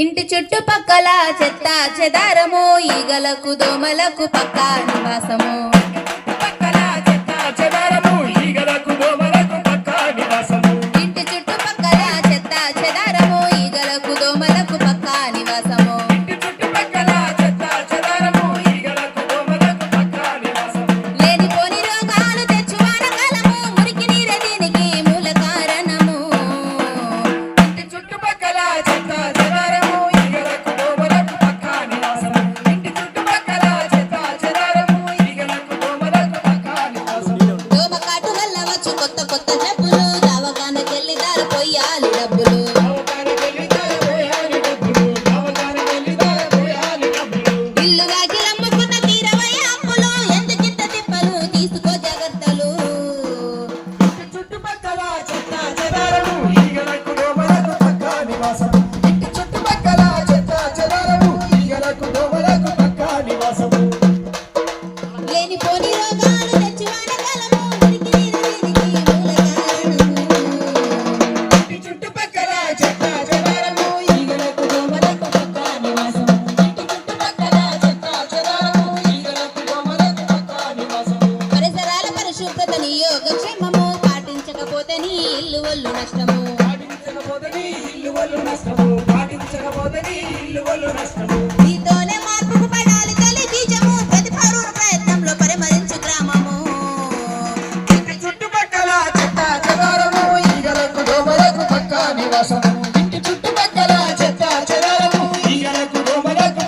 ఇంటి చుట్టుపక్కల చెత్త చెదారము ఈగలకు దోమలకు పక్క నివాసము. కొత్త కొత్త డబ్బులు దవాఖానకి వెళ్ళి దారిపోయాలి డబ్బులు దవాఖానకి వెళ్ళి దారిపోయాలి డబ్బులు. ఇల్లు వాకిలమ్ముకున్న తీరవయ్య అప్పులు ఎందుకింత తిప్పలు తీసుకో జాగ్రత్తలు. ఇంటి చుట్టుపక్కల చెత్త చెదారము ఈగలకు దోమలకు పక్కా నివాసము ఇంటి చుట్టుపక్కల చెత్త చెదారము ఈగలకు దోమలకు పక్కా నివాసము లేనిపోని రోగాలు తెచ్చి వాడగలము పరిశుభ్రత నీ యోగక్షేమము పాటించకపోతే పాటించకపోతే నీ ఇల్లు వల్లు నష్టము పాటించకపోతే నీ ఇల్లు చెత్త చెదారము ఈగలకు దోమలకు చెత్త చెదారము ఈగలకు దోమలకు